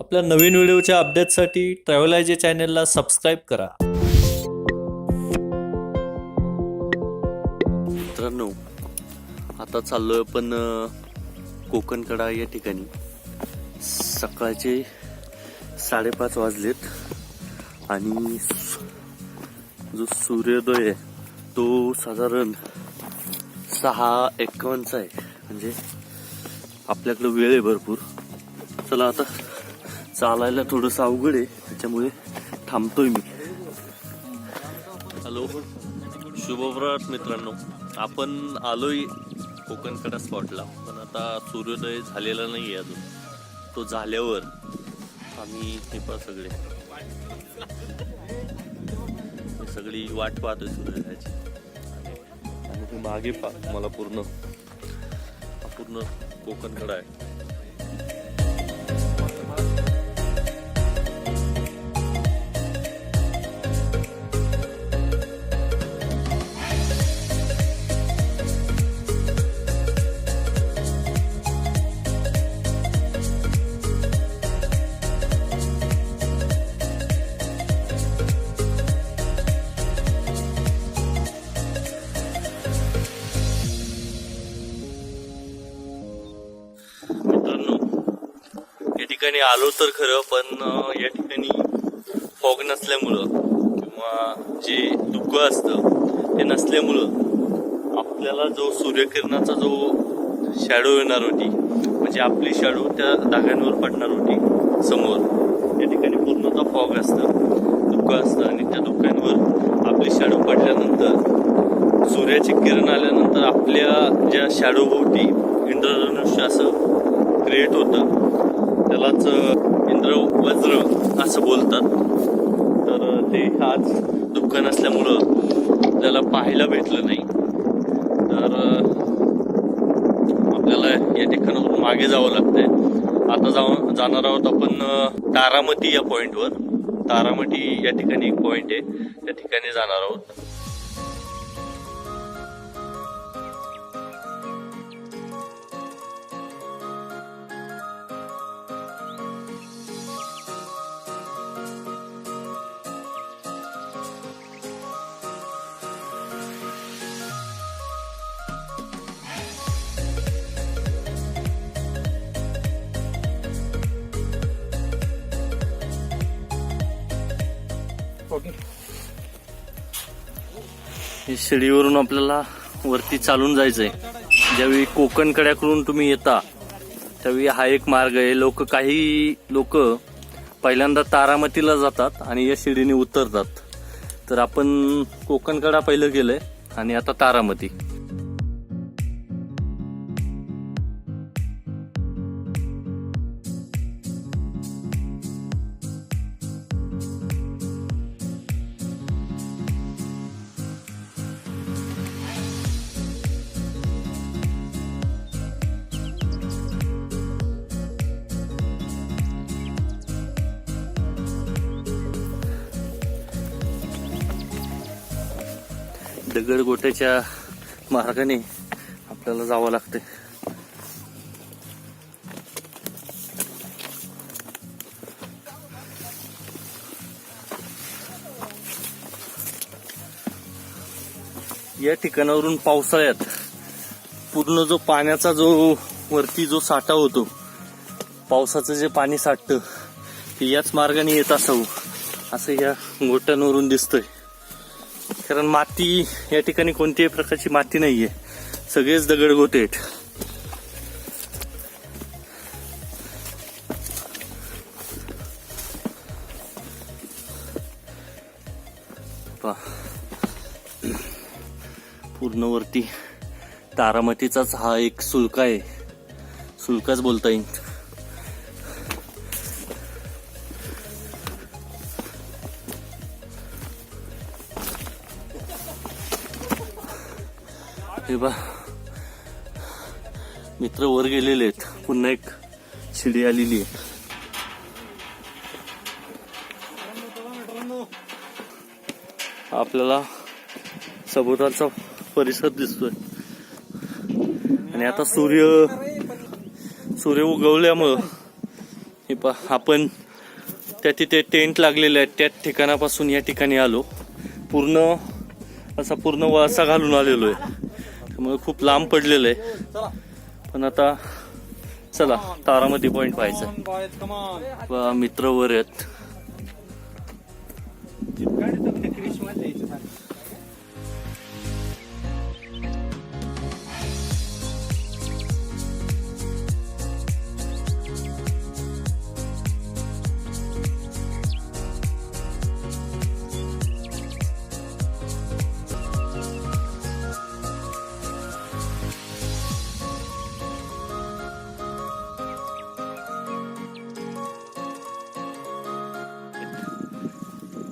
आपल्या नवीन व्हिडिओच्या अपडेटसाठी ट्रॅव्हलायजे चॅनलला सबस्क्राईब करा. मित्रांनो आता चाललो आहे पण कोकणकडा या ठिकाणी. सकाळचे साडेपाच वाजलेत आणि जो सूर्योदय आहे तो साधारण सहा एक्कावन्नचा आहे. म्हणजे आपल्याकडं वेळ आहे भरपूर. चला आता चालायला थोडंसं अवघड आहे त्याच्यामुळे थांबतोय मी. हॅलो. शुभप्रभात मित्रांनो. आपण आलोय कोकणकडा स्पॉटला पण आता सूर्योदय झालेला नाही आहे अजून. तो झाल्यावर आम्ही हे पहा सगळे. सगळी वाट पाहतोय सूर्योदयाची. आणि हे मागे पा मला पूर्ण पूर्ण कोकणकडा आहे. ठिकाणी आलो तर खरं पण या ठिकाणी फॉग नसल्यामुळं किंवा जे धुकं असतं ते नसल्यामुळं आपल्याला जो सूर्यकिरणाचा जो शॅडो येणार होती म्हणजे आपली शॅडो त्या धाग्यांवर पडणार होती समोर या ठिकाणी पूर्णतः फॉग असतं धुकं असतं. आणि त्या धुक्यांवर आपली शॅडो पडल्यानंतर सूर्याची किरण आल्यानंतर आपल्या ज्या शॅडोभोवती इंद्रधनुष्य असं क्रिएट होतं त्यालाच इंद्र वज्र असं बोलतात. तर ते आज दुःख नसल्यामुळं त्याला पाहायला भेटलं नाही. तर आपल्याला या ठिकाणावरून मागे जावं लागतंय. आता जाऊ जाणार आहोत आपण तारामती या पॉइंटवर तारामती या ठिकाणी एक पॉइंट आहे. त्या ठिकाणी जाणार आहोत. हे शिडीवरून आपल्याला वरती चालून जायचंय. ज्यावेळी कोकण कड्याकडून तुम्ही येता त्यावेळी हा एक मार्ग आहे. लोक काही लोक पहिल्यांदा तारामतीला जातात आणि या शिडीने उतरतात. तर आपण कोकणकडा पहिलं गेलंय आणि आता तारामती. दगडगोट्याच्या मार्गाने आपल्याला जावं लागतंय. या ठिकाणावरून पावसाळ्यात पूर्ण जो पाण्याचा जो वरती जो साठा होतो पावसाचं जे पाणी साठतं ते याच मार्गाने येत असावं असं या गोट्यांवरून दिसतंय. कारण माती या ठिकाणी कोणत्याही प्रकारची माती नाहीये. सगळेच दगड गोटे आहेत. पहा. तारामतीचाच हा एक सुलका आहे. सुलकाच बोलता येईल. हे बा. मित्र वर गेलेले आहेत. पुन्हा एक शिडी आलेली आहे. आपल्याला सभोवतालचा परिसर दिसतोय. आणि आता सूर्य सूर्य उगवल्यामुळं हे पा आपण त्या तिथे टेंट लागलेले आहेत. त्या ठिकाणापासून या ठिकाणी आलो. पूर्ण असा पूर्ण वळसा घालून आलेलो आहे. त्यामुळे खूप लांब पडलेलं आहे. पण आता चला तारामती पॉईंट पाहायचं मित्र वर आहेत.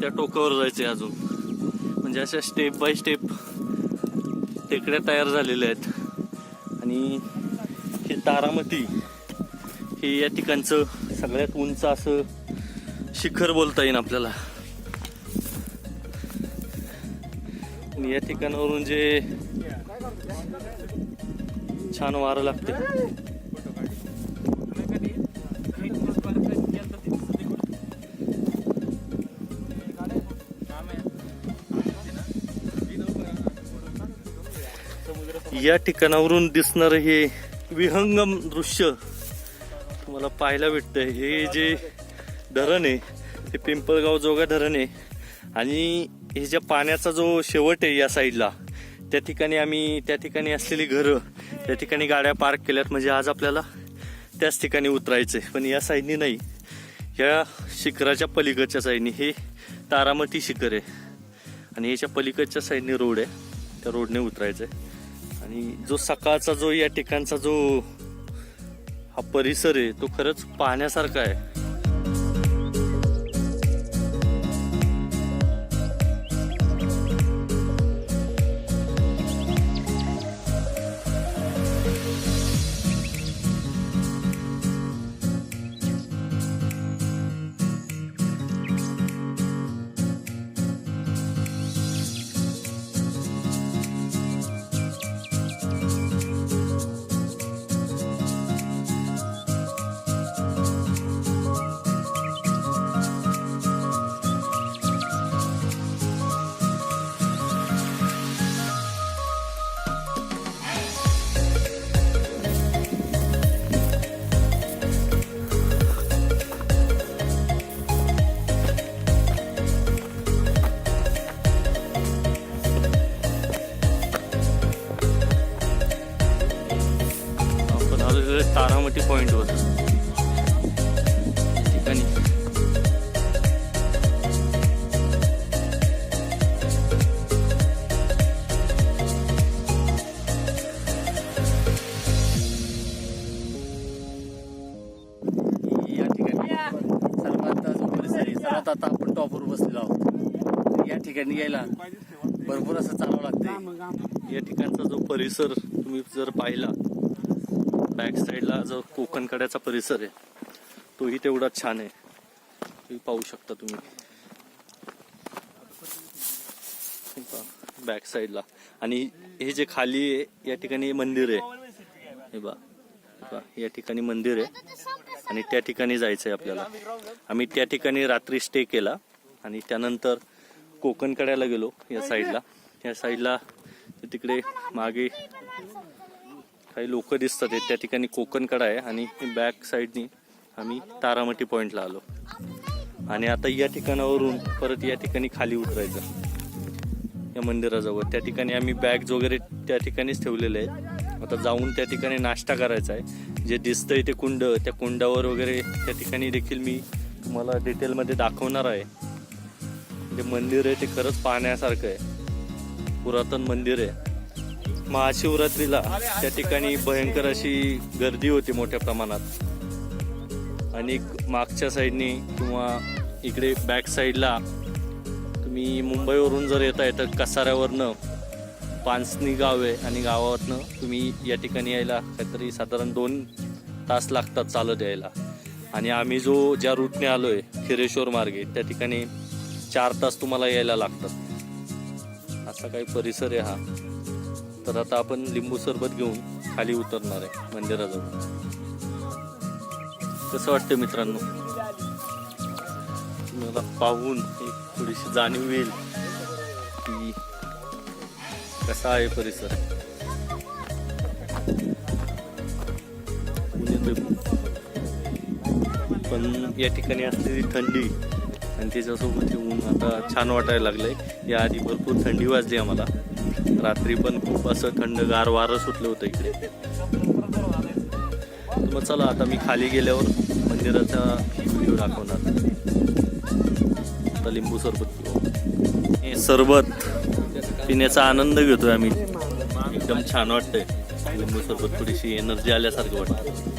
त्या टोकावर जायचं आहे अजून. म्हणजे अशा स्टेप बाय स्टेप टेकड्या तयार झालेल्या आहेत. आणि हे तारामती हे या ठिकाणचं सगळ्यात उंच असं शिखर बोलता येईल आपल्याला. आणि या ठिकाणावरून जे छान वारं लागते. या ठिकाणावरून दिसणारं हे विहंगम दृश्य तुम्हाला पाहायला भेटतंय. हे जे धरण आहे हे पिंपळगाव जोगा धरण आहे. आणि हे ज्या पाण्याचा जो शेवट आहे या साईडला त्या ठिकाणी आम्ही त्या ठिकाणी असलेली घरं त्या ठिकाणी गाड्या पार्क केल्यात. म्हणजे आज आपल्याला त्याच ठिकाणी उतरायचंय. पण या साईडनी नाही. या शिखराच्या पलीकडच्या साईडनी हे तारामती शिखर आहे. आणि याच्या पलीकडच्या साईडने रोड आहे. त्या रोडने उतरायचं आहे आणि जो सकाळचा जो या ठिकाणचा जो हा परिसर आहे तो खरंच पाहण्यासारखा आहे. तारामती पॉइंटवर या ठिकाणी आता आपण टॉपवर बसलेलो आहोत. या ठिकाणी यायला भरपूर असं चालावं लागतंय. या ठिकाणचा जो परिसर तुम्ही जर पाहिला बॅक साईडला जो कोकणकड्याचा परिसर आहे तोही तेवढा छान आहे. तुम्ही पाहू शकता तुम्ही. बॅक साईडला आणि हे जे खाली आहे या ठिकाणी मंदिर आहे. हे बा या ठिकाणी मंदिर आहे. आणि त्या ठिकाणी जायचं आहे आपल्याला. आम्ही त्या ठिकाणी रात्री स्टे केला. आणि त्यानंतर कोकण कड्याला गेलो या साईडला या साईडला तिकडे मागे काही लोक दिसतात आहेत. त्या ठिकाणी कोकणकडा आहे आणि बॅक साईडनी आम्ही तारामती पॉईंटला आलो. आणि आता या ठिकाणावरून परत या ठिकाणी खाली उतरायचं. या मंदिराजवळ. त्या ठिकाणी आम्ही बॅग्स वगैरे त्या ठिकाणीच ठेवलेले आहेत. आता जाऊन त्या ठिकाणी नाश्ता करायचा आहे. जे दिसतंय ते कुंड त्या कुंडावर वगैरे त्या ठिकाणी देखील मी तुम्हाला डिटेलमध्ये दाखवणार आहे. जे मंदिर आहे ते खरंच पाहण्यासारखं आहे. पुरातन मंदिर आहे. महाशिवरात्रीला त्या ठिकाणी भयंकर अशी गर्दी होती मोठ्या प्रमाणात. आणि मागच्या साईडनी किंवा इकडे बॅक साईडला तुम्ही मुंबईवरून जर येत आहे तर कसाऱ्यावरनं पानसनी गाव आहे आणि गावावरनं तुम्ही या ठिकाणी यायला काहीतरी साधारण दोन तास लागतात चालत यायला. आणि आम्ही जो ज्या रूटने आलो आहे खिरेश्वर मार्गे त्या ठिकाणी चार तास तुम्हाला यायला लागतात. असा काही परिसर आहे हा. तर आता आपण लिंबू सरबत घेऊन खाली उतरणार आहे मंदिराजवळ. कसं वाटतं मित्रांनो? मला पाहून एक थोडीशी जाणीव येईल की कसा आहे परिसर. पण या ठिकाणी असलेली थंडी आणि त्याच्यासोबत ऊन आता छान वाटायला लागलंय. याआधी भरपूर थंडी वाजली आम्हाला. रात्री पण खूप असं थंडगार वारं सुटलं होतं इकडे. मग चला आता मी खाली गेल्यावर मंदिराचा व्हिडिओ दाखवणार. आता लिंबू सरबत हे सरबत पिण्याचा आनंद घेतोय आम्ही. एकदम छान वाटतंय. लिंबू सरबत थोडीशी एनर्जी आल्यासारखं वाटतं